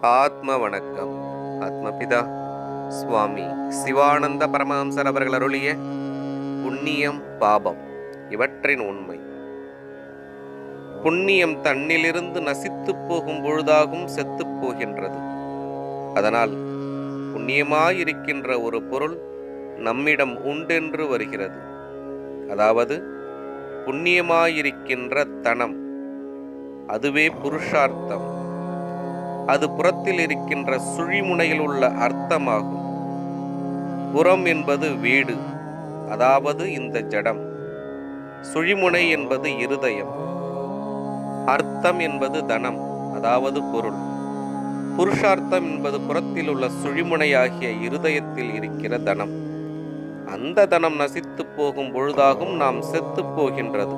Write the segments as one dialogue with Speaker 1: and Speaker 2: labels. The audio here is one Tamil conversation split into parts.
Speaker 1: ஆத்ம வணக்கம் ஆத்மபிதா சுவாமி சிவானந்த பரமஹம்சர் அவர்கள் அருளிய புண்ணியம் பாபம் இவற்றின் உண்மை. புண்ணியம் தன்னிலிருந்து நசித்துப் போகும் பொழுதாகும் செத்துப் போகின்றது. அதனால் புண்ணியமாயிருக்கின்ற ஒரு பொருள் நம்மிடம் உண்டென்று வருகிறது. அதாவது புண்ணியமாயிருக்கின்ற தனம். அதுவே புருஷார்த்தம். அது புறத்தில் இருக்கின்ற சுழிமுனையில் உள்ள அர்த்தமாகும். புறம் என்பது வீடு அதாவது இந்த ஜடம். சுழிமுனை என்பது இருதயம். அர்த்தம் என்பது தனம் அதாவது பொருள். புருஷார்த்தம் என்பது புறத்தில் உள்ள சுழிமுனையாகிய இருதயத்தில் இருக்கிற தனம். அந்த தனம் நசித்து போகும் பொழுதாகும் நாம் செத்து போகின்றது.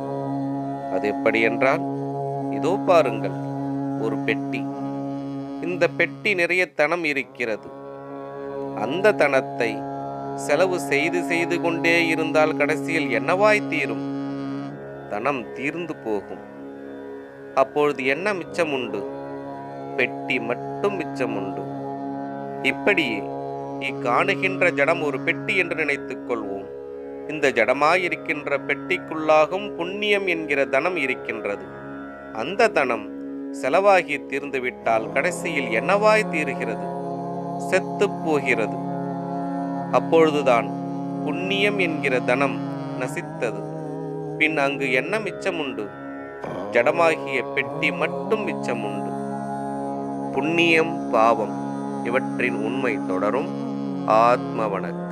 Speaker 1: அது எப்படி என்றால் இதோ பாருங்கள் ஒரு பெட்டி. இந்த பெட்டி நிறைய தனம் இருக்கிறது. அந்த தனத்தை செலவு செய்து செய்து கொண்டே இருந்தால் கடைசியில் என்னவாய் தீரும்? தனம் தீர்ந்து போகும். அப்பொழுது என்ன மிச்சம் உண்டு பெட்டி மட்டும் மிச்சம் உண்டு இப்படியே இக்காணுகின்ற ஜடம் ஒரு பெட்டி என்று நினைத்துக் கொள்வோம். இந்த ஜடமாயிருக்கின்ற பெட்டிக்குள்ளாகும் புண்ணியம் என்கிற தனம் இருக்கின்றது. அந்த தனம் செலவாகி தீர்ந்துவிட்டால் கடைசியில் என்னவாய் தீருகிறது? செத்து போகிறது. அப்பொழுதுதான் புண்ணியம் என்கிற தனம் நசித்தது. பின் அங்கு என்ன மிச்சமுண்டு? ஜடமாகிய பெட்டி மட்டும் மிச்சமுண்டு. புண்ணியம் பாவம் இவற்றின் உண்மை தொடரும் ஆத்ம வணக்கம்